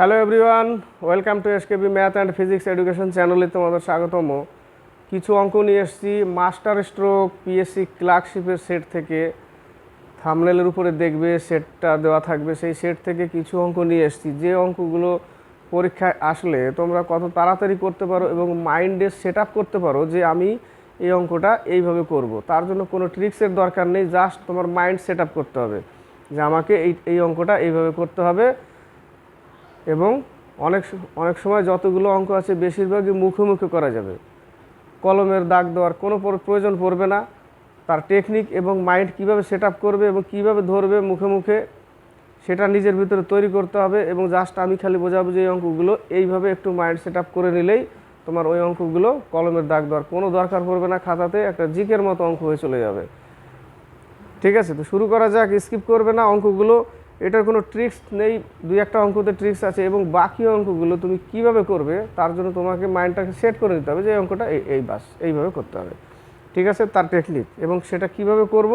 Hello everyone welcome to SKB math and physics education চ্যানেলে তোমাদের স্বাগতম। কিছু অঙ্ক নিয়ে এসেছি মাস্টার স্ট্রোক পিএসসি ক্লার্কশিপের সেট থেকে। থামনেলের উপরে দেখবে সেটটা দেওয়া থাকবে, সেই সেট থেকে কিছু অঙ্ক নিয়ে এসেছি। যে অঙ্কগুলো পরীক্ষায় আসলে তোমরা কত তাড়াতাড়ি করতে পারো এবং মাইন্ডে সেট আপ করতে পারো যে আমি এই অঙ্কটা এইভাবে করব। তার জন্য কোনো ট্রিক্সের দরকার নেই জাস্ট তোমার মাইন্ড সেট আপ করতে হবে যে আমাকে এই এই অঙ্কটা এইভাবে করতে হবে। এবং অনেক অনেক সময় যতগুলো অঙ্ক আছে বেশিরভাগই মুখে মুখে করা যাবে। কলমের দাগ দেওয়ার কোনো প্রয়োজন পড়বে না। তার টেকনিক এবং মাইন্ড কীভাবে সেট করবে এবং কীভাবে ধরবে মুখে মুখে সেটা নিজের ভিতরে তৈরি করতে হবে এবং জাস্ট আমি খালি বোঝাবো যে এই অঙ্কগুলো, এইভাবে একটু মাইন্ড সেট করে নিলেই তোমার ওই অঙ্কগুলো কলমের দাগ দেওয়ার কোনো দরকার পড়বে না। খাতাতে একটা জিকের মতো অঙ্ক হয়ে চলে যাবে। ঠিক আছে, তো শুরু করা যাক স্কিপ করবে না অঙ্কগুলো। এটার কোনো ট্রিক্স নেই, দুই একটা অঙ্কতে ট্রিক্স আছে এবং বাকি অঙ্কগুলো তুমি কীভাবে করবে তার জন্য তোমাকে মাইন্ডটাকে সেট করে নিতে হবে যে অঙ্কটা এই এই বাস, এইভাবে করতে হবে। ঠিক আছে? তার টেকনিক এবং সেটা কীভাবে করব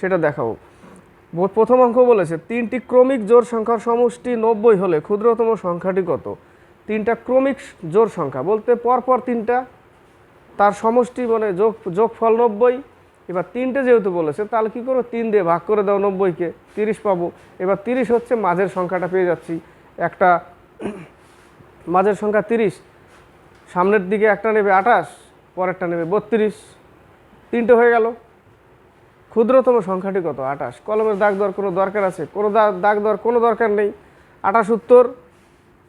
সেটা দেখাবো। প্রথম অঙ্ক বলেছে, তিনটি ক্রমিক জোর সংখ্যার সমষ্টি নব্বই হলে ক্ষুদ্রতম সংখ্যাটি কত? তিনটা ক্রমিক জোর সংখ্যা বলতে পরপর তিনটা, তার সমষ্টি মানে যোগ, যোগফল নব্বই এবার তিনটে যেহেতু বলেছে, তাহলে কী করব? তিন দিয়ে ভাগ করে দাও নব্বইকে, তিরিশ পাবো। এবার তিরিশ হচ্ছে মাঝের সংখ্যাটা পেয়ে যাচ্ছি। একটা মাঝের সংখ্যা তিরিশ, সামনের দিকে একটা নেবে আঠাশ, পরেরটা নেবে বত্রিশ। তিনটে হয়ে গেল। ক্ষুদ্রতম সংখ্যাটি কত? আঠাশ। কলমের দাগ দেওয়ার কোনো দরকার আছে? কোনো দাগ দেওয়ার কোনো দরকার নেই। আঠাশ উত্তর।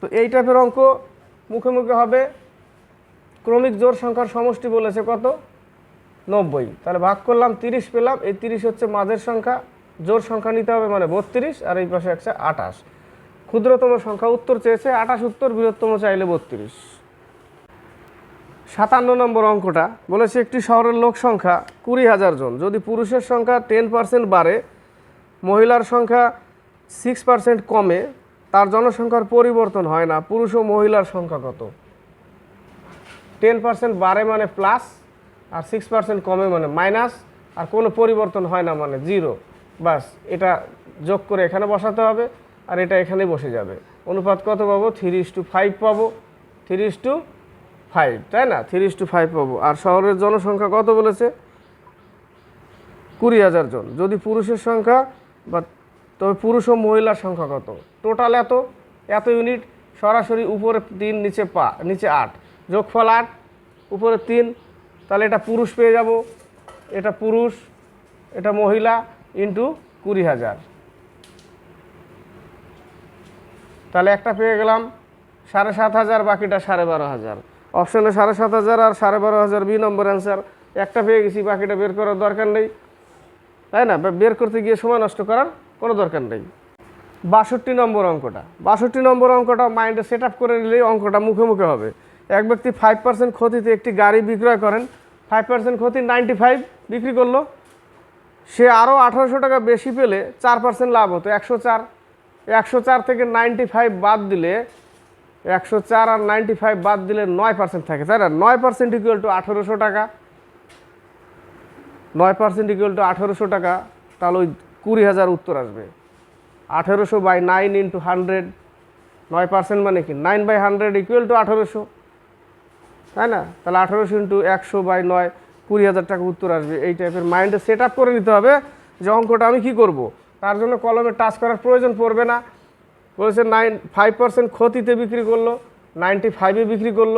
তো এই টাইপের অঙ্ক মুখে মুখে হবে। ক্রমিক জোর সংখ্যার সমষ্টি বলেছে কত? নব্বই। তাহলে ভাগ করলাম তিরিশ পেলাম, এই তিরিশ হচ্ছে মাঝের সংখ্যা জোর সংখ্যা নিতে হবে মানে বত্রিশ, আর এই পাশে একটা আঠাশ। ক্ষুদ্রতম সংখ্যা উত্তর চেয়েছে, আঠাশ উত্তর, বৃহত্তম চাইলে বত্রিশ। সাতান্ন নম্বর অঙ্কটা, বলেছে একটি শহরের লোক সংখ্যা কুড়ি হাজার জন। যদি পুরুষের সংখ্যা টেন পার্সেন্ট বাড়ে, মহিলার সংখ্যা সিক্স পার্সেন্ট কমে, তার জনসংখ্যার পরিবর্তন হয় না, পুরুষ ও মহিলার সংখ্যা কত? টেন পার্সেন্ট বাড়ে মানে প্লাস আর সিক্স পার্সেন্ট কমে মানে মাইনাস আর কোনো পরিবর্তন হয় না মানে জিরো বাস, এটা যোগ করে এখানে বসাতে হবে, আর এটা এখানে বসে যাবে। অনুপাত কত পাবো? থ্রি ইস টু ফাইভ পাবো। থ্রি ইস টু ফাইভ তাই না? থ্রি ইস টু ফাইভ পাবো। আর শহরের জনসংখ্যা কত বলেছে? কুড়ি হাজার জন। যদি পুরুষের সংখ্যা বা, তবে পুরুষ ও মহিলার সংখ্যা কত? টোটাল এত এত ইউনিট সরাসরি উপরে তিন, নিচে পা, নিচে আট। যোগফল আট, উপরে তিন তাহলে এটা পুরুষ পেয়ে যাব। এটা পুরুষ, এটা মহিলা ইন্টু কুড়ি হাজার। তাহলে একটা পেয়ে গেলাম সাড়ে সাত হাজার, বাকিটা সাড়ে বারো হাজার। অপশনে সাড়ে সাত হাজার আর সাড়ে বারো হাজার, বি নম্বর অ্যান্সার একটা পেয়ে গেছি, বাকিটা বের করার দরকার নেই। তাই না? বের করতে গিয়ে সময় নষ্ট করার কোনো দরকার নেই। বাষট্টি নম্বর অঙ্কটা। বাষট্টি নম্বর অঙ্কটা মাইন্ডে সেট আপ করে নিলেই অঙ্কটা মুখে মুখে হবে। এক ব্যক্তি ফাইভ পার্সেন্ট ক্ষতিতে একটি গাড়ি বিক্রয় করেন ফাইভ পার্সেন্ট ক্ষতি নাইনটি ফাইভ বিক্রি করল। সে আরও আঠারোশো টাকা বেশি পেলে চার পার্সেন্ট লাভ হতো। একশো চার একশো চার থেকে নাইনটি ফাইভ বাদ দিলে, একশো চার আর নাইনটি ফাইভ বাদ দিলে নয় পার্সেন্ট থাকে, তাই না? নয় পার্সেন্ট ইকুয়াল টু আঠেরোশো টাকা। নয় পার্সেন্ট ইকুয়াল টু আঠেরোশো টাকা, তাহলে ওই কুড়ি হাজার উত্তর আসবে। আঠেরোশো বাই নাইন ইন্টু হান্ড্রেড নয় পার্সেন্ট মানে কি? Nine by hundred equal to আঠেরোশো। তাই না? তাহলে আঠেরোশো ইন্টু একশো বাই নয়, কুড়ি হাজার টাকা উত্তর আসবে। এই টাইপের মাইন্ডে সেট আপ করে নিতে হবে যে অঙ্কটা আমি কী করব। তার জন্য কলমে টাচ করার প্রয়োজন পড়বে না। বলেছে নাইন ফাইভ পার্সেন্ট ক্ষতিতে বিক্রি করল নাইনটি ফাইভে বিক্রি করল।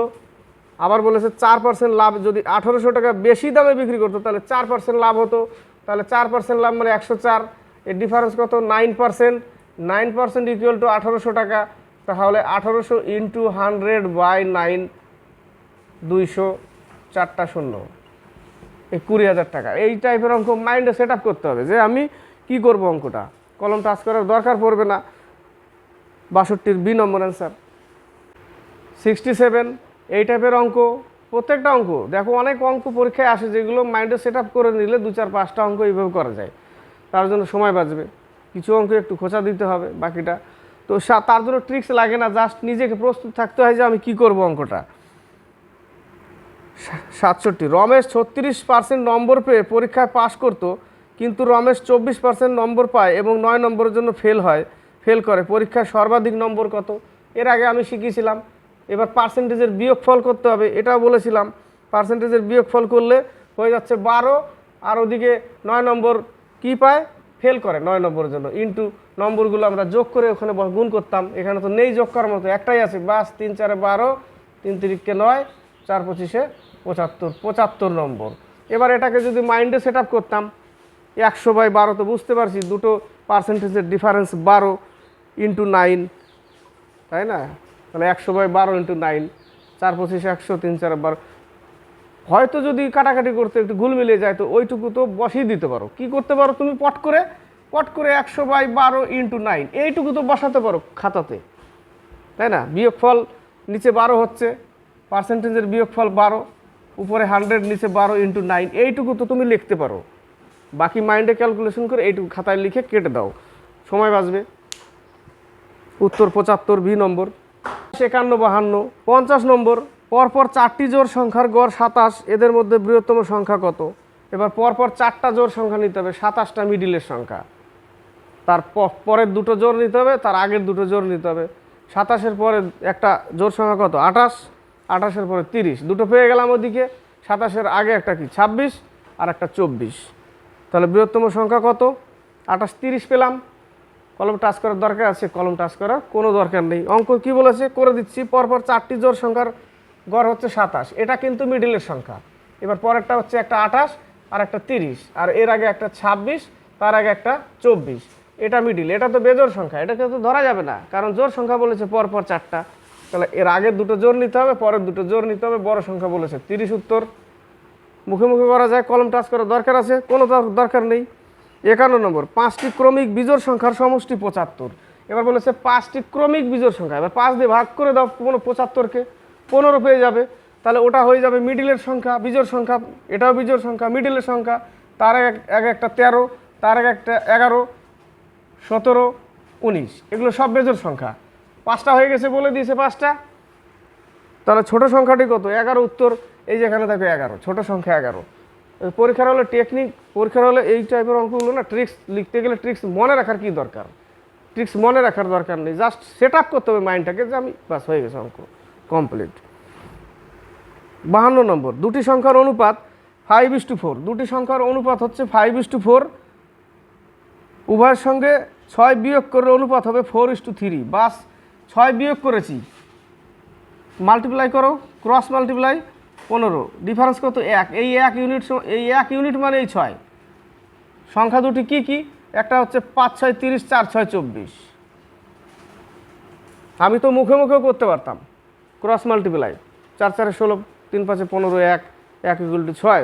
আবার বলেছে চার পার্সেন্ট লাভ, যদি আঠেরোশো টাকা বেশি দামে বিক্রি করতো, তাহলে চার পার্সেন্ট লাভ হতো। তাহলে চার পার্সেন্ট লাভ মানে একশো চার। এর ডিফারেন্স কত? Nine percent nine percent equal to আঠেরোশো টাকা। তাহলে আঠেরোশো ইন্টু হান্ড্রেড বাই নাইন দুইশো চারটা শূন্য। এই কুড়ি হাজার টাকা। এই টাইপের অঙ্ক মাইন্ডে সেট আপ করতে হবে যে আমি কি করব অঙ্কটা। কলম টাচ করার দরকার পড়বে না। বাষট্টির বি নম্বর অ্যান্সার সিক্সটি সেভেন এই টাইপের অঙ্ক, প্রত্যেকটা অঙ্ক। দেখো, অনেক অঙ্ক পরীক্ষায় আসে যেগুলো মাইন্ডে সেট আপ করে নিলে দু চার পাঁচটা অঙ্ক এইভাবে করা যায়। তার জন্য সময় বাঁচবে। কিছু অঙ্ক একটু খোঁচা দিতে হবে বাকিটা। তো তার জন্য ট্রিক্স লাগে না। জাস্ট নিজেকে প্রস্তুত থাকতে হয় যে আমি কি করব অঙ্কটা। সাতষট্টি। রমেশ ছত্রিশ পার্সেন্ট নম্বর পেয়ে পরীক্ষায় পাশ করতো, কিন্তু রমেশ চব্বিশ পার্সেন্ট নম্বর পায় এবং নয় নম্বরের জন্য ফেল হয়। ফেল করে। পরীক্ষায় সর্বাধিক নম্বর কত? এর আগে আমি শিখিয়েছিলাম, এবার পার্সেন্টেজের বিয়োগ ফল করতে হবে, এটাও বলেছিলাম। পার্সেন্টেজের বিয়োগ ফল করলে হয়ে যাচ্ছে বারো, আর ওদিকে নয় নম্বর কি পায়? ফেল করে নয় নম্বরের জন্য। ইন্টু নম্বরগুলো আমরা যোগ করে ওখানে গুণ করতাম। এখানে তো নেই যোগ করার মতো, একটাই আছে। বাস, তিন, চারে বারো, তিন তিরিককে নয় চার পঁচিশে পঁচাত্তর পঁচাত্তর নম্বর। এবার এটাকে যদি মাইন্ডে সেট করতাম, একশো বাই বারো তো বুঝতে পারছি, দুটো পার্সেন্টেজের ডিফারেন্স বারো ইন্টু নাইন তাই না? তাহলে একশো বাই বারো ইন্টু নাইন চার পঁচিশে একশো, তিন চার বারো হয়তো যদি কাটাকাটি করতে একটু গুল মিলিয়ে যায়, তো ওইটুকু তো বসিয়ে দিতে পারো। কি করতে পারো তুমি? পট করে পট করে একশো বাই বারো ইন্টু নাইন এইটুকু তো বসাতে পারো খাতাতে, তাই না? বিয়োগফল নিচে বারো হচ্ছে পার্সেন্টেজের বিয়োগফল বারো, উপরে হান্ড্রেড নিচে বারো ইন্টু নাইন এইটুকু তো তুমি লিখতে পারো। বাকি মাইন্ডে ক্যালকুলেশন করে এইটুকু খাতায় লিখে কেটে দাও। সময় বাঁচবে। উত্তর পঁচাত্তর বি নম্বর। একান্ন, বাহান্ন, পঞ্চাশ নম্বর। পরপর চারটি জোর সংখ্যার গড় সাতাশ, এদের মধ্যে বৃহত্তম সংখ্যা কত? এবার পরপর চারটা জোর সংখ্যা নিতে হবে, সাতাশটা মিডিলের সংখ্যা। তার পরের দুটো জোর নিতে হবে, তার আগের দুটো জোর নিতে হবে। সাতাশের পরে একটা জোর সংখ্যা কত? আঠাশ। আঠাশের পরে তিরিশ। দুটো পেয়ে গেলাম ওদিকে সাতাশের আগে একটা কি? ছাব্বিশ আর একটা চব্বিশ। তাহলে বৃহত্তম সংখ্যা কত? আঠাশ তিরিশ পেলাম। কলম টাচ করার দরকার আছে, কলম টাচ করার কোনো দরকার নেই। অঙ্ক কি বলেছে? করে দিচ্ছি, পরপর চারটি জোর সংখ্যার গড় হচ্ছে সাতাশ। এটা কিন্তু মিডিলের সংখ্যা। এবার পরেরটা হচ্ছে একটা আঠাশ আর একটা তিরিশ। আর এর আগে একটা ছাব্বিশ, তার আগে একটা চব্বিশ। এটা মিডিল এটা তো বেজোর সংখ্যা। এটাকে তো ধরা যাবে না। কারণ জোর সংখ্যা বলেছে পরপর চারটা। তাহলে এর আগের দুটো জোর নিতে হবে পরের দুটো জোর নিতে হবে, বড় সংখ্যা বলেছে। তিরিশ উত্তর। মুখে মুখে করা যায়, কলম টাচ করার দরকার আছে, কোনো দর- দরকার নেই। একান্ন নম্বর, পাঁচটি ক্রমিক বিজোড় সংখ্যার সমষ্টি পঁচাত্তর। এবার বলেছে, পাঁচটি ক্রমিক বিজোড় সংখ্যা। এবার পাঁচ দিয়ে ভাগ করে দাও কোনো পঁচাত্তরকে। পনেরো পেয়ে যাবে। তাহলে ওটা হয়ে যাবে মিডিলের সংখ্যা, বিজোড় সংখ্যা। এটাও বিজোড় সংখ্যা মিডিলের সংখ্যা। তার এক একটা তেরো, তার এক একটা এগারো, সতেরো, উনিশ। এগুলো সব বেজোর সংখ্যা। পাঁচটা হয়ে গেছে বলে দিয়েছে পাঁচটা। তাহলে ছোট সংখ্যাটি কত? এগারো উত্তর, এই যেখানে থাকে এগারো। ছোট সংখ্যা এগারো। পরীক্ষার হলে টেকনিক পরীক্ষার হলে এই টাইপের অঙ্কগুলো না ট্রিক্স লিখতে গেলে ট্রিক্স মনে রাখার কি দরকার? ট্রিক্স মনে রাখার দরকার নেই। জাস্ট সেট আপ করতে হবে মাইন্ডটাকে যে আমি বাস হয়ে গেছে অঙ্ক কমপ্লিট বাহান্ন নম্বর, দুটি সংখ্যার অনুপাত ফাইভ ইস টু ফোর দুটি সংখ্যার অনুপাত হচ্ছে ফাইভ ইস টু ফোর উভয়ের সঙ্গে ছয় বিয়োগ করলে অনুপাত হবে ফোর ইস টু থ্রি বাস ছয় বিয়োগ করেছি। মাল্টিপ্লাই করো ক্রস মাল্টিপ্লাই পনেরো। ডিফারেন্স কত? এক। এই এক ইউনিট এই এক ইউনিট মানে এই ছয়। সংখ্যা দুটি কি কি? একটা হচ্ছে পাঁচ ছয় তিরিশ, চার ছয় চব্বিশ। আমি তো মুখে মুখেও করতে পারতাম। ক্রস মাল্টিপ্লাই চার চারে ষোলো, তিন পাঁচে পনেরো, এক। এক ইকুয়াল টু ছয়,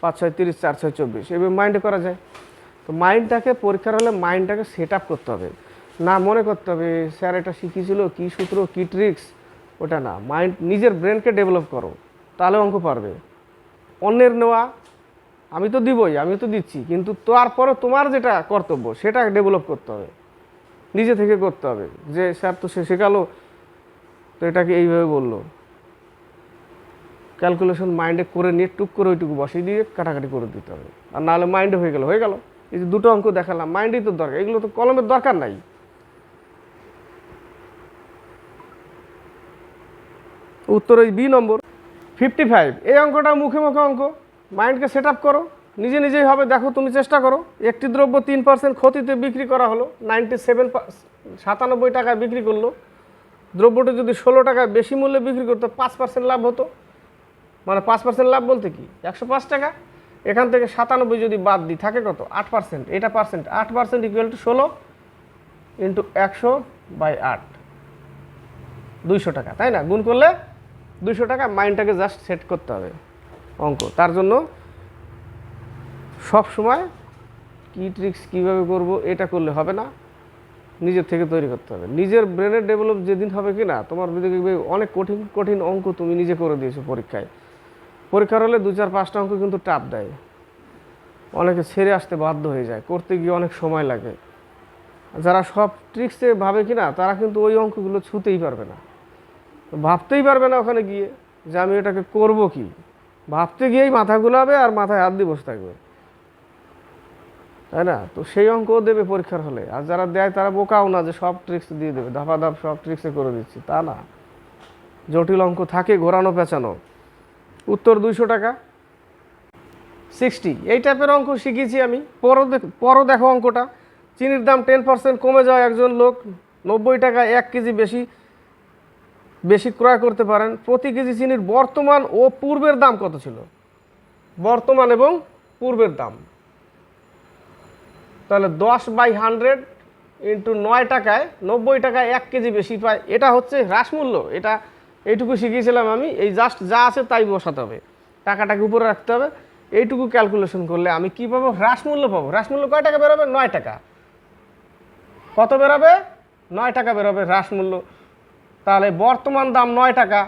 পাঁচ ছয় তিরিশ, চার ছয় চব্বিশ। এভাবে মাইন্ডে করা যায়। তো মাইন্ডটাকে পরীক্ষার হলে মাইন্ডটাকে সেট আপ করতে হবে। না, মনে করতে হবে, স্যার এটা শিখিয়েছিল কী সূত্র, কী ট্রিক্স ওটা না। মাইন্ড নিজের ব্রেনকে ডেভেলপ করো, তাহলে অঙ্ক পারবে। অন্যের নেওয়া, আমি তো দিবই আমি তো দিচ্ছি, কিন্তু তারপরে তোমার যেটা কর্তব্য, সেটা ডেভেলপ করতে হবে। নিজে থেকে করতে হবে, যে স্যার তো সে শেখালো, তো এটাকে এইভাবে বলল। ক্যালকুলেশন মাইন্ডে করে নিয়ে টুক করে ওইটুকু বসিয়ে দিয়ে কাটাকাটি করে দিতে হবে। আর নাহলে মাইন্ডে হয়ে গেল হয়ে গেল। এই যে দুটো অঙ্ক দেখালাম মাইন্ডেই তো দরকার, এগুলো তো কলমের দরকার নাই। উত্তর ওই বি নম্বর। ফিফটি ফাইভ এই অঙ্কটা মুখে মুখে অঙ্ক। মাইন্ডকে সেট আপ করো। নিজে নিজেই হবে দেখো তুমি চেষ্টা করো। একটি দ্রব্য তিন পার্সেন্ট ক্ষতিতে বিক্রি করা হলো। নাইনটি সেভেন সাতানব্বই টাকায় বিক্রি করল। দ্রব্যটি যদি ষোলো টাকায় বেশি মূল্যে বিক্রি করতো, পাঁচ পার্সেন্ট লাভ হতো। মানে পাঁচ পার্সেন্ট লাভ বলতে কি? একশো পাঁচ টাকা। এখান থেকে সাতানব্বই যদি বাদ দিই, থাকে কত? আট পার্সেন্ট এটা পার্সেন্ট আট পার্সেন্ট ইকুয়াল টু ষোলো ইন্টু একশো বাই আট। দুইশো টাকা, তাই না? গুণ করলে দুইশো টাকা মাইন্ডটাকে জাস্ট সেট করতে হবে অঙ্ক। তার জন্য সব সময় কী ট্রিক্স কীভাবে করব এটা করলে হবে না, নিজের থেকে তৈরি করতে হবে। নিজের ব্রেনের ডেভেলপ যেদিন হবে কি না তোমার দেখবে অনেক কঠিন কঠিন অঙ্ক তুমি নিজে করে দিয়েছ পরীক্ষায়। পরীক্ষার হলে দু চার পাঁচটা অঙ্ক কিন্তু টাপ দেয়। অনেকে ছেড়ে আসতে বাধ্য হয়ে যায়, করতে গিয়ে অনেক সময় লাগে। যারা সব ট্রিক্সে ভাবে কি না তারা কিন্তু ওই অঙ্কগুলো ছুতেই পারবে না। ভাবতেই পারবে না ওখানে গিয়ে যে আমি এটাকে করব কি? ভাবতে গিয়েই মাথা গুলাবে আর মাথায় হাত দিয়ে বসে থাকবে। তাই না? তো সেই অঙ্কও দেবে পরীক্ষার হলে। আর যারা দেয় তারা বোকাও না যে সব ট্রিক্স দিয়ে দেবে। ধাপা ধাপ সব ট্রিক্সে করে দিচ্ছি। তা না। জটিল অঙ্ক থাকে, ঘোরানো, পেঁচানো। উত্তর দুইশো টাকা। সিক্সটি এই টাইপের অঙ্ক শিখিয়েছি আমি। পরও পরও দেখো অঙ্কটা। চিনির দাম টেন পার্সেন্ট কমে যায় একজন লোক নব্বই টাকা এক কেজি বেশি বেশি ক্রয় করতে পারেন। প্রতি কেজি চিনির বর্তমান ও পূর্বের দাম কত ছিল? বর্তমান এবং পূর্বের দাম। তাহলে দশ বাই হান্ড্রেড ইন্টু নয় টাকায়, নব্বই টাকায় এক কেজি বেশি পায়। এটা হচ্ছে হ্রাস মূল্য। এটা এইটুকু শিখিয়েছিলাম আমি। এই জাস্ট যা আছে তাই বসাতে হবে। টাকাটাকে উপরে রাখতে হবে। এইটুকু ক্যালকুলেশন করলে আমি কি পাবো? হ্রাস মূল্য পাবো। হ্রাস মূল্য কয় টাকা বেরোবে? নয় টাকা। কত বেরোবে? নয় টাকা বেরোবে হ্রাস মূল্য। তাহলে বর্তমান দাম নয় টাকা।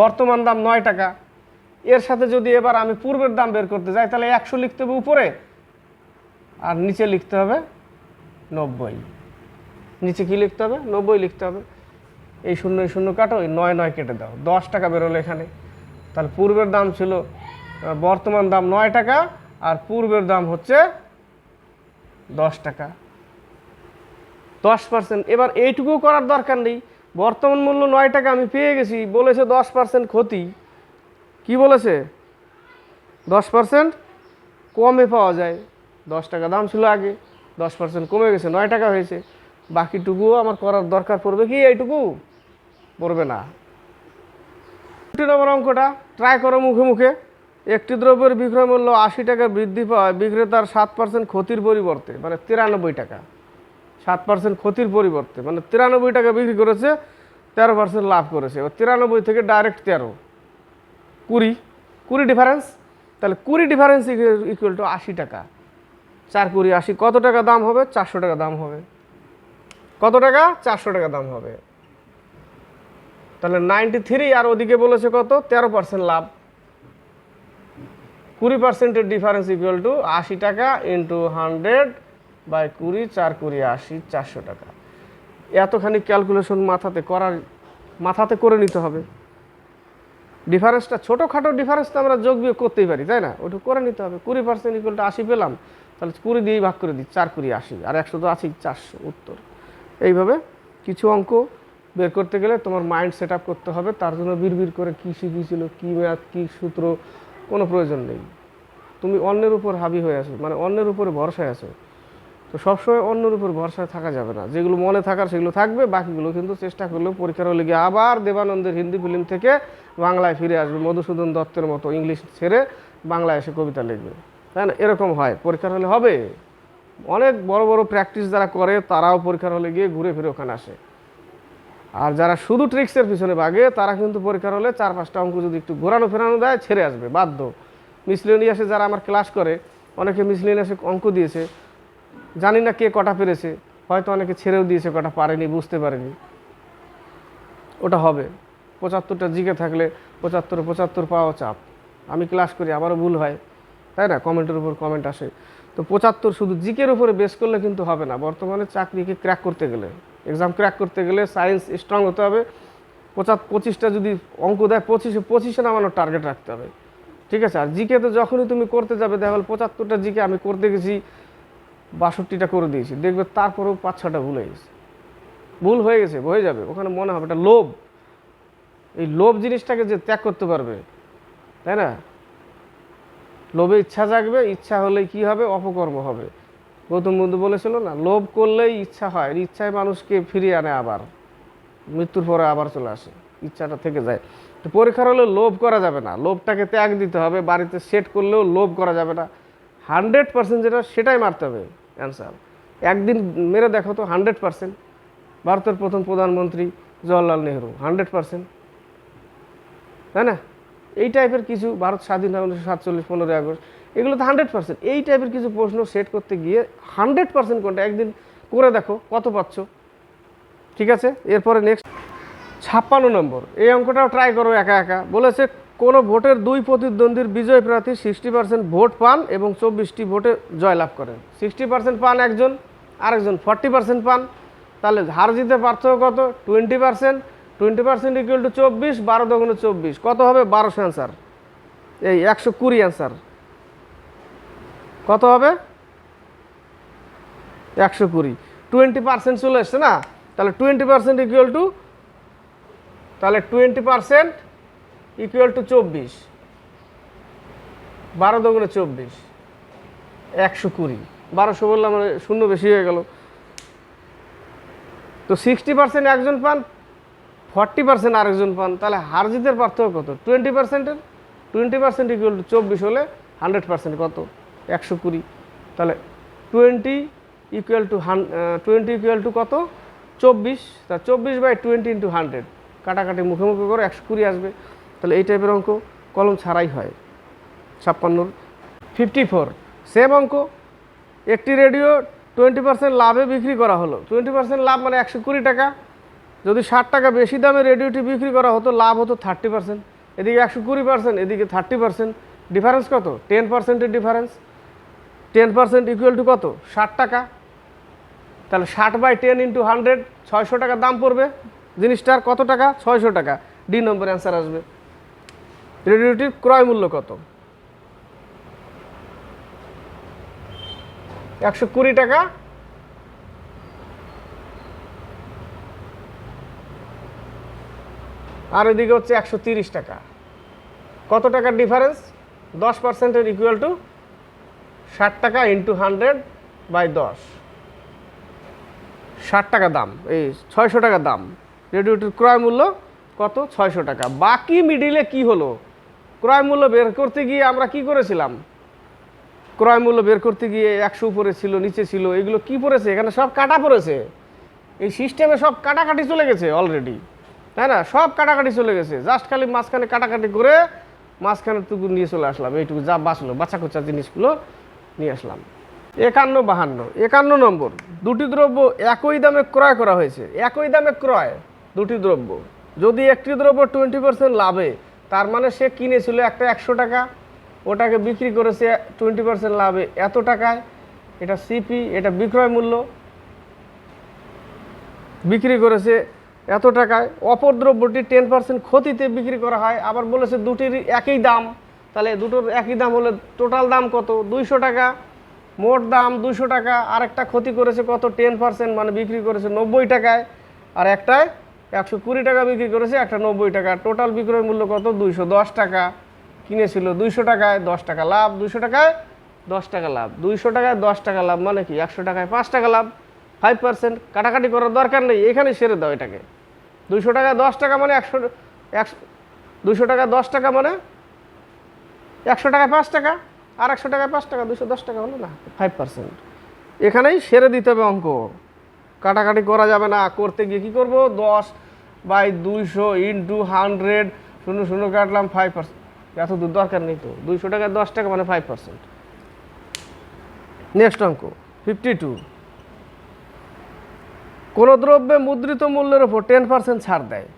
বর্তমান দাম নয় টাকা। এর সাথে যদি এবার আমি পূর্বের দাম বের করতে যাই, তাহলে একশো লিখতে হবে উপরে, আর নিচে লিখতে হবে নব্বই। নিচে কি লিখতে হবে? নব্বই লিখতে হবে। এই শূন্য শূন্য কাটো, এই নয় নয় কেটে দাও। দশ টাকা বেরোলো এখানে। তাহলে পূর্বের দাম ছিল বর্তমান দাম নয় টাকা, আর পূর্বের দাম হচ্ছে দশ টাকা। দশ পার্সেন্ট এবার এইটুকু করার দরকার নেই। বর্তমান মূল্য নয় টাকা আমি পেয়ে গেছি, বলেছে দশ পার্সেন্ট ক্ষতি। কি বলেছে? দশ পার্সেন্ট কমে পাওয়া যায়। দশ টাকা দাম ছিল আগে, দশ পার্সেন্ট কমে গেছে, নয় টাকা হয়েছে। বাকিটুকুও আমার করার দরকার পড়বে কি এইটুকু? পড়বে না। নম্বর অঙ্কটা ট্রাই করো মুখে মুখে। একটি দ্রব্যের বিক্রয় মূল্য আশি টাকা বৃদ্ধি পাওয়ায় বিক্রেতার সাত পার্সেন্ট ক্ষতির পরিবর্তে মানে তিরানব্বই টাকা। সাত পার্সেন্ট ক্ষতির পরিবর্তে মানে তিরানব্বই টাকা বিক্রি করেছে, তেরো পার্সেন্ট লাভ করেছে। এবার তিরানব্বই থেকে ডাইরেক্ট তেরো। কুড়ি কুড়ি ডিফারেন্স তাহলে কুড়ি ডিফারেন্স ইকুয়াল টু আশি টাকা। চার কুড়ি আশি, কত টাকা দাম হবে? চারশো টাকা দাম হবে। কত টাকা? চারশো টাকা দাম হবে। তাহলে নাইনটি থ্রি আর ওদিকে বলেছে কত? তেরো পার্সেন্ট লাভ। কুড়ি পার্সেন্টের ডিফারেন্স ইকুয়াল টু আশি টাকা ইন্টু হান্ড্রেড বাই কুড়ি, চার কুড়ি, আশি, চারশো টাকা। এতখানি ক্যালকুলেশন মাথাতে করার, মাথাতে করে নিতে হবে। ডিফারেন্সটা ছোটোখাটো ডিফারেন্স তো আমরা যোগ বিয়োগ করতেই পারি, তাই না? ওটা করে নিতে হবে। কুড়ি পার্সেন্ট ইকুয়াল টু আশি পেলাম, তাহলে কুড়ি দিয়েই ভাগ করে দিই, চার কুড়ি, আশি। আর একশো তো আশি চারশো উত্তর। এইভাবে কিছু অঙ্ক বের করতে গেলে তোমার মাইন্ড সেট করতে হবে। তার জন্য বিড়বিড় করে কী শিখিয়েছিল, কী ম্যাথ কী সূত্র, কোনো প্রয়োজন নেই। তুমি অন্যের উপর হাবি হয়ে আছো মানে অন্যের উপরে ভরসায় আছো। তো সবসময় অন্যের উপর ভরসায় থাকা যাবে না। যেগুলো মনে থাকার সেগুলো থাকবে, বাকিগুলো কিন্তু চেষ্টা করলেও পরীক্ষার হলে গিয়ে আবার দেবানন্দের হিন্দি ফিল্ম থেকে বাংলায় ফিরে আসবে। মধুসূদন দত্তের মতো ইংলিশ ছেড়ে বাংলায় এসে কবিতা লিখবে। তাই না? এরকম হয়। পরীক্ষার হলে হবে। অনেক বড় বড় প্র্যাকটিস যারা করে, তারাও পরীক্ষার হলে গিয়ে ঘুরে ফিরে ওখানে আসে। আর যারা শুধু ট্রিক্সের পিছনে ভাগে, তারা কিন্তু পরীক্ষার হলে চার পাঁচটা অঙ্ক যদি একটু ঘোরানো ফেরানো দেয়, ছেড়ে আসবে। বাধ্য। মিসলেনিয়াসে যারা আমার ক্লাস করে, অনেকে মিসলেনিয়াসে অঙ্ক দিয়েছে। জানি না কে কটা পেরেছে, হয়তো অনেকে ছেড়েও দিয়েছে কটা, পারেনি, বুঝতে পারেনি। ওটা হবে। পঁচাত্তরটা জিকে থাকলে পঁচাত্তর পঁচাত্তর পাওয়া চাপ। আমি ক্লাস করি আবারও ভুল হয়। তাই না? কমেন্টের উপর কমেন্ট আসে। তো পঁচাত্তর শুধু জিকের উপরে বেস করলে কিন্তু হবে না। বর্তমানে চাকরিকে ক্র্যাক করতে গেলে। এক্সাম ক্র্যাক করতে গেলে সায়েন্স স্ট্রং হতে হবে। পঁচাত পঁচিশটা যদি অঙ্ক দেয়, পঁচিশে পঁচিশে নামানোর টার্গেট রাখতে হবে। ঠিক আছে? আর জিকে তো যখনই তুমি করতে যাবে, দেখা গেল পঁচাত্তরটা জিকে আমি করতে গেছি। বাষট্টিটা করে দিয়েছি। দেখবে তারপরেও পাঁচ ছটা ভুল হয়ে গেছে। ভুল হয়ে গেছে, হয়ে যাবে। ওখানে মনে হবে এটা লোভ। এই লোভ জিনিসটাকে যে ত্যাগ করতে পারবে, তাই না? লোভে ইচ্ছা জাগবে, ইচ্ছা হলে কি হবে? অপকর্ম হবে। গৌতম বুদ্ধ বলেছিল না, লোভ করলেই ইচ্ছা হয়, ইচ্ছায় মানুষকে ফিরিয়ে আনে আবার। মৃত্যুর পরে আবার চলে আসে, ইচ্ছাটা থেকে যায়। তো পরীক্ষার হলে লোভ করা যাবে না। লোভটাকে ত্যাগ দিতে হবে, বাড়িতে সেট করলেও লোভ করা যাবে না। হান্ড্রেড পার্সেন্ট যেটা, সেটাই মারতে হবে, অ্যান্সার। একদিন মেরে দেখো তো হান্ড্রেড পার্সেন্ট। ভারতের প্রথম প্রধানমন্ত্রী জওয়াহরলাল নেহরু, হান্ড্রেড পার্সেন্ট। তাই না? এই টাইপের কিছু, ভারত স্বাধীন হয় উনিশশো সাতচল্লিশ, পনেরোই আগস্ট, এগুলো তো হান্ড্রেড পার্সেন্ট। এই টাইপের কিছু প্রশ্ন সেট করতে গিয়ে হান্ড্রেড পার্সেন্ট কোনটা? একদিন করে দেখো, কত পাচ্ছ? ঠিক আছে? এরপরে নেক্সট ছাপ্পান্ন নম্বর। এই অঙ্কটাও ট্রাই করো একা একা। বলেছে কোনো ভোটের দুই প্রতিদ্বন্দ্বীর বিজয় প্রার্থী সিক্সটি পার্সেন্ট ভোট পান এবং চব্বিশটি ভোটে জয়লাভ করেন। সিক্সটি পার্সেন্ট পান একজন, আরেকজন ফর্টি পার্সেন্ট পান। তাহলে হার জিতে পার্থক্য কত? Twenty percent twenty percent equal to চব্বিশ, বারো দগুণে চব্বিশ। কত হবে? বারোশো অ্যান্সার এই একশো কুড়ি অ্যান্সার কত হবে? একশো কুড়ি। টোয়েন্টি পার্সেন্ট চলে এসছে না? তাহলে টোয়েন্টি পার্সেন্ট ইকুয়াল টু তাহলে টোয়েন্টি পার্সেন্ট ইকুয়াল টু চব্বিশ। বারো দগুণে চব্বিশ। একশো কুড়ি। বারোশো বললাম মানে শূন্য বেশি হয়ে গেল। তো সিক্সটি পার্সেন্ট একজন পান ফর্টি পার্সেন্ট আরেকজন পান, তাহলে হার জিতের পার্থক্য কত? টোয়েন্টি পার্সেন্টের টোয়েন্টি পার্সেন্ট ইকুয়াল টু চব্বিশ হলে হান্ড্রেড পার্সেন্ট কত? একশো কুড়ি। তাহলে টোয়েন্টি ইকুয়াল টু হান টোয়েন্টি ইকুয়াল টু কত? চব্বিশ। তা চব্বিশ বাই টোয়েন্টি ইন্টু হান্ড্রেড কাটাকাটি মুখে মুখে করে একশো কুড়ি আসবে। তাহলে এই টাইপের অঙ্ক কলম ছাড়াই হয়। ছাপ্পান্নর। ফিফটি ফোর সেম অঙ্ক। একটি রেডিও টোয়েন্টি পার্সেন্ট লাভে বিক্রি করা হলো। টোয়েন্টি পার্সেন্ট লাভ মানে একশো কুড়ি টাকা। যদি ষাট টাকা বেশি দামে রেডিওটি বিক্রি করা হতো, লাভ হতো থার্টি পার্সেন্ট এদিকে একশো কুড়ি পার্সেন্ট এদিকে থার্টি পার্সেন্ট ডিফারেন্স কত? টেন পার্সেন্টের difference ten percent equal to কত? ষাট টাকা। তাহলে ষাট বাই টেন ইন্টু হান্ড্রেড ছয়শো টাকা দাম পড়বে। জিনিসটার কত টাকা? ছয়শো টাকা। ডি নম্বর অ্যান্সার আসবে। রেডিওটির ক্রয় মূল্য কত? একশো কুড়ি টাকা। আর এদিকে হচ্ছে একশো তিরিশ টাকা। কত টাকার ডিফারেন্স দশ পার্সেন্টের ইকুয়াল টু ষাট টাকা ইন্টু হান্ড্রেড বাই দশ। ষাট টাকা দাম, এই ছয়শো টাকা দাম। রেডিওটির ক্রয় মূল্য কত? ছয়শো টাকা। বাকি মিডিলে কি হলো? ক্রয় মূল্য বের করতে গিয়ে আমরা কি করেছিলাম? ক্রয় মূল্য বের করতে গিয়ে একশো উপরে ছিল, নিচে ছিল, এগুলো কি পড়েছে? এখানে সব কাটা পড়েছে। এই সিস্টেমে সব কাটাকাটি চলে গেছে অলরেডি তাই না? সব কাটাকাটি চলে গেছে। জাস্ট খালি মাঝখানে কাটাকাটি করে মাঝখানে টুকু নিয়ে চলে আসলাম, এইটুকু যা বাঁচলো বাচ্চা কোচা জিনিসগুলো নিয়ে আসলাম। একান্ন, বাহান্ন, একান্ন নম্বর, দুটি দ্রব্য একই দামে ক্রয় করা হয়েছে। একই দামে ক্রয় দুটি দ্রব্য। যদি একটি দ্রব্য টোয়েন্টি পার্সেন্ট লাভে তার মানে সে কিনেছিল একটা একশো টাকা, ওটাকে বিক্রি করেছে টোয়েন্টি পার্সেন্ট লাভে। এত টাকায় এটা সিপি এটা বিক্রয় মূল্য। বিক্রি করেছে এত টাকায়। অপর দ্রব্যটি টেন পার্সেন্ট ক্ষতিতে বিক্রি করা হয়। আবার বলেছে দুটির একই দাম। তাহলে দুটোর একই দাম হলে টোটাল দাম কত? দুইশো টাকা, মোট দাম দুশো টাকা। আর একটা ক্ষতি করেছে কত? টেন পার্সেন্ট মানে বিক্রি করেছে নব্বই টাকায়। আর একটায় একশো কুড়ি টাকা বিক্রি করেছে একটা নব্বই টাকা। টোটাল বিক্রয় মূল্য কত? দুইশো দশ টাকা। কিনেছিল দুইশো টাকায় দশ টাকা লাভ, দুইশো টাকায় দশ টাকা লাভ। দুইশো টাকায় দশ টাকা লাভ মানে কি? একশো টাকায় পাঁচ টাকা লাভ। ফাইভ পার্সেন্ট কাটাকাটি করার দরকার নেই এখানে সেরে দাও এটাকে। দুইশো টাকায় দশ টাকা মানে একশো একশো, দুইশো টাকায় দশ টাকা মানে একশো টাকায় পাঁচ টাকা, আর একশো টাকায় পাঁচ টাকা দুশো দশ টাকা হলো না ফাইভ পার্সেন্ট এখানেই সেরে দিতে হবে অঙ্ক। কাটাকাটি করা যাবে না। করতে গিয়ে কী করব? দশ বাই দুইশো ইন্টু হান্ড্রেড শূন্য শূন্য কাটলাম ফাইভ পার্সেন্ট এত দূর দরকার নেই তো। দুইশো টাকায় দশ টাকা মানে ফাইভ পার্সেন্ট নেক্সট অঙ্ক ফিফটি টু কোনো দ্রব্যে মুদ্রিত মূল্যের ওপর টেন পার্সেন্ট ছাড় দেয়।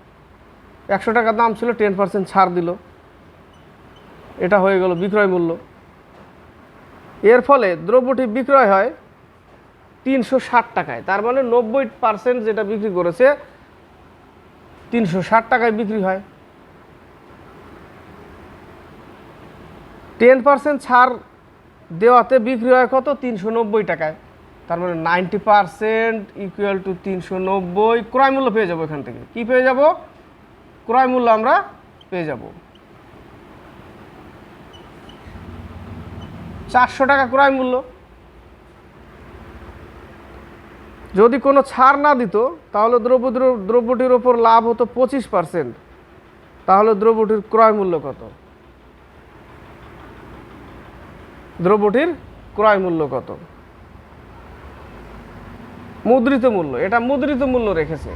একশো টাকা দাম ছিল টেন পার্সেন্ট ছাড় দিল। এটা হয়ে গেল বিক্রয় মূল্য। এর ফলে দ্রব্যটি বিক্রয় হয় তিনশো ষাট টাকায়। তার মানে নব্বই পার্সেন্ট যেটা বিক্রি করেছে, তিনশো ষাট টাকায় বিক্রি হয়। টেন পার্সেন্ট ছাড় দেওয়াতে বিক্রি হয় কত? তিনশো নব্বই টাকায়। তার মানে নাইনটি পার্সেন্ট ইকুয়াল টু তিনশো নব্বই। ক্রয় মূল্য পেয়ে যাব এখান থেকে। কি পেয়ে যাব? ক্রয় মূল্য আমরা পেয়ে যাব। চারশো টাকা ক্রয় মূল্য। যদি কোনো ছাড় না দিত, তাহলে দ্রব্য দ্রব্য- দ্রব্যটির ওপর লাভ হতো পঁচিশ পার্সেন্ট। তাহলে দ্রব্যটির ক্রয় মূল্য কত? দ্রব্যটির ক্রয় মূল্য কত? মুদ্রিত মূল্য। এটা মুদ্রিত মূল্য রেখেছে।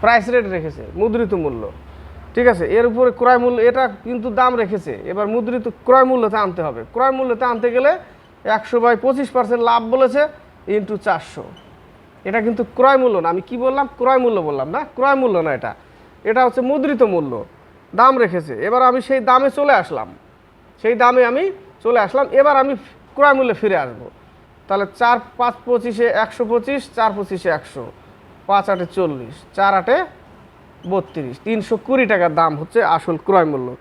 প্রাইস রেট রেখেছে। মুদ্রিত মূল্য। ঠিক আছে? এর উপরে ক্রয় মূল্য, এটা কিন্তু দাম রেখেছে। এবার মুদ্রিত ক্রয় মূল্যতে আনতে হবে। ক্রয় মূল্যতে আনতে গেলে একশো বাই পঁচিশ পার্সেন্ট লাভ বলেছে। ইন্টু চারশো। এটা কিন্তু ক্রয় মূল্য না। আমি কি বললাম? ক্রয় মূল্য বললাম না? ক্রয় মূল্য না এটা। এটা হচ্ছে মুদ্রিত মূল্য। দাম রেখেছে। এবার আমি সেই দামে চলে আসলাম। সেই দামে আমি চলে আসলাম। এবার আমি ক্রয় মূল্যে ফিরে আসব। তাহলে চার পাঁচ পঁচিশে একশো পঁচিশ, চার পঁচিশে একশো। পাঁচ আটে চল্লিশ, চার আটে বত্রিশ। তিনশো কুড়ি টাকার দাম হচ্ছে আসল ক্রয় মূল্য।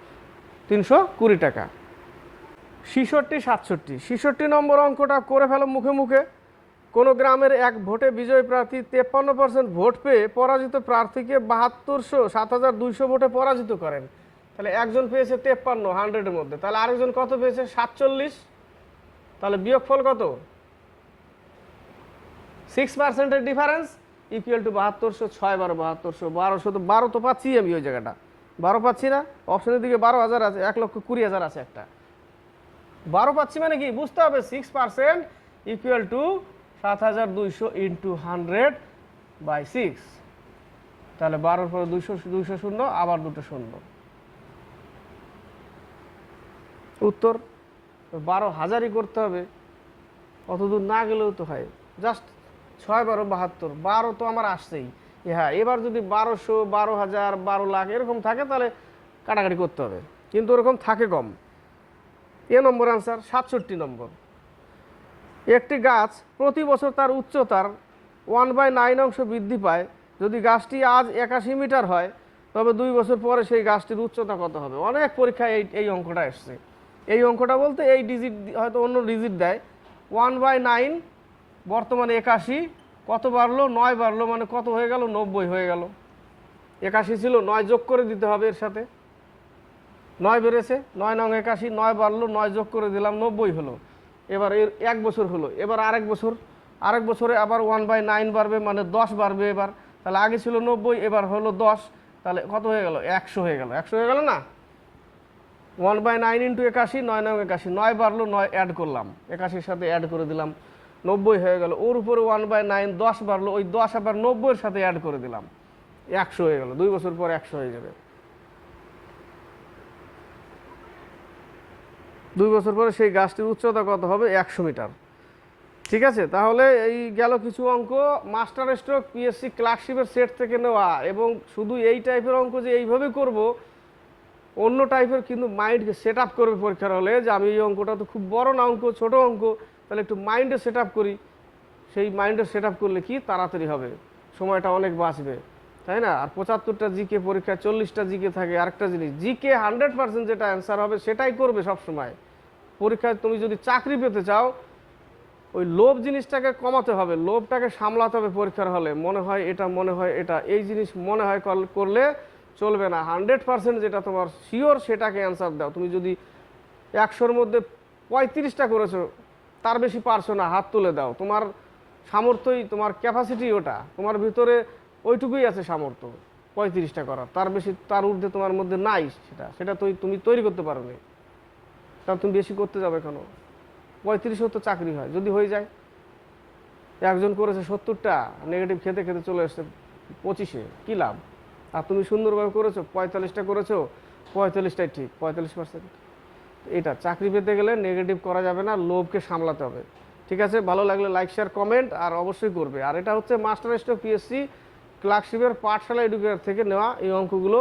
তিনশো কুড়ি টাকা। ছিষট্টি, সাতষট্টি। ছিষট্টি নম্বর অঙ্কটা করে ফেলো মুখে মুখে। কোনো গ্রামের এক ভোটে বিজয়ী প্রার্থী তেপ্পান্ন পার্সেন্ট ভোট পেয়ে পরাজিত প্রার্থীকে বাহাত্তরশো সাত হাজার দুইশো ভোটে পরাজিত করেন। তাহলে একজন পেয়েছে তেপ্পান্ন হান্ড্রেডের মধ্যে। তাহলে আরেকজন কত পেয়েছে? সাতচল্লিশ। তাহলে বিয়োগফল কত? সিক্স পার্সেন্টের ডিফারেন্স ইকুয়াল টু বাহাত্তরশো, ছয় বারো, বাহাত্তরশো, বারোশো তো বারো তো পাচ্ছি আমি ওই জায়গাটা। বারো পাচ্ছি না? অপশনের দিকে বারো হাজার আছে, এক লক্ষ কুড়ি হাজার আছে একটা। বারো পাচ্ছি মানে কি? বুঝতে হবে সিক্স পার্সেন্ট ইকুয়াল টু সাত হাজার দুইশো ইন্টু হান্ড্রেড বাই সিক্স তাহলে বারোর পরে দুইশো দুইশো শূন্য, আবার দুটো শূন্য। উত্তর, বারো হাজারই করতে হবে। অত দূর না গেলেও তো হয়। জাস্ট ছয় বারো বাহাত্তর। বারো তো আমার আসছেই। হ্যাঁ এবার যদি বারোশো, বারো হাজার, বারো লাখ এরকম থাকে, তাহলে কাটাকাটি করতে হবে। কিন্তু ওরকম থাকে কম। এ নম্বর আনসার সাতষট্টি নম্বর। একটি গাছ প্রতি বছর তার উচ্চতার ওয়ান বাই নাইন অংশ বৃদ্ধি পায়। যদি গাছটি আজ একাশি মিটার হয়, তবে দুই বছর পরে সেই গাছটির উচ্চতা কত হবে? অনেক পরীক্ষায় এই এই অঙ্কটা এসছে। এই অঙ্কটা বলতে এই ডিজিট হয়তো অন্য ডিজিট দেয়। ওয়ান বাই নাইন বর্তমানে একাশি, কত বাড়লো? নয় বাড়লো মানে কত হয়ে গেল? নব্বই হয়ে গেল। একাশি ছিল, নয় যোগ করে দিতে হবে এর সাথে। নয় বেড়েছে, নয় নং একাশি, নয় বাড়লো, নয় যোগ করে দিলাম, নব্বই হলো। এবার এর এক বছর হলো। এবার আরেক বছর, আরেক বছরে আবার ওয়ান বাই নাইন বাড়বে মানে দশ বাড়বে এবার। তাহলে আগে ছিল নব্বই, এবার হলো দশ। তাহলে কত হয়ে গেল? একশো হয়ে গেল। একশো হয়ে গেল না? ওয়ান বাই নাইন ইন্টু একাশি, নয় নয় একাশি। নয় বাড়লো, নয় অ্যাড করলাম। একাশির সাথে অ্যাড করে দিলাম। নব্বই হয়ে গেল। ওর উপরে ওয়ান বাই নাইন দশ বাড়লো। ওই দশ আবার নব্বইয়ের সাথে অ্যাড করে দিলাম। একশো হয়ে গেল। দুই বছর পর একশো হয়ে যাবে। দুই বছর পরে সেই গাছটির উচ্চতা কত হবে? একশো মিটার। ঠিক আছে? তাহলে এই গেল কিছু অঙ্ক। মাস্টার স্ট্রোক পিএসসি ক্লার্কশিপের সেট থেকে নেওয়া এবং শুধু এই টাইপের অঙ্ক যে এইভাবে করব, অন্য টাইপের কিন্তু মাইন্ডকে সেট আপ করবে পরীক্ষার হলে যে আমি এই অঙ্কটা তো খুব বড় না অঙ্ক, ছোট অঙ্ক, তাহলে একটু মাইন্ডে সেট আপ করি। সেই মাইন্ডে সেট আপ করলে কি তাড়াতাড়ি হবে? সময়টা অনেক বাঁচবে। তাই না? আর পঁচাত্তরটা জিকে পরীক্ষা চল্লিশটা জিকে থাকে। আরেকটা জিনিস জিকে হান্ড্রেড পার্সেন্ট যেটা অ্যান্সার হবে সেটাই করবে সবসময়। পরীক্ষায় তুমি যদি চাকরি পেতে চাও, ওই লোভ জিনিসটাকে কমাতে হবে, লোভটাকে সামলাতে হবে পরীক্ষার হলে। মনে হয় এটা, মনে হয় এটা। এই জিনিস মনে হয় করলে চলবে না। হান্ড্রেড পার্সেন্ট যেটা তোমার শিওর সেটাকে অ্যান্সার দাও। তুমি যদি একশোর মধ্যে পঁয়ত্রিশটা করেছ, তার বেশি পারছ না, হাত তুলে দাও। তোমার সামর্থ্যই, তোমার ক্যাপাসিটি ওটা। তোমার ভিতরে ওইটুকুই আছে সামর্থ্য, পঁয়ত্রিশটা করার। তার বেশি, তার ঊর্ধ্বে তোমার মধ্যে নাই সেটা। সেটা তো তুমি তৈরি করতে পারো নি তাহলে তুমি বেশি করতে যাবে কেন? পঁয়ত্রিশও তো চাকরি হয়, যদি হয়ে যায়। একজন করেছে সত্তরটা নেগেটিভ খেতে খেতে চলে এসছে পঁচিশে, কী লাভ? আর তুমি সুন্দরভাবে করেছ, পঁয়তাল্লিশটা করেছ, পঁয়তাল্লিশটাই ঠিক, পঁয়তাল্লিশ পার্সেন্ট এটা, চাকরি পেতে গেলে নেগেটিভ করা যাবে না, লোভকে সামলাতে হবে। ঠিক আছে? ভালো লাগলে লাইক শেয়ার কমেন্ট আর অবশ্যই করবে। আর এটা হচ্ছে মাস্টার স্ট্রোক পিএসসি ক্লার্কশিপের পাঠশালা এডুকেটার থেকে নেওয়া এই অঙ্কগুলো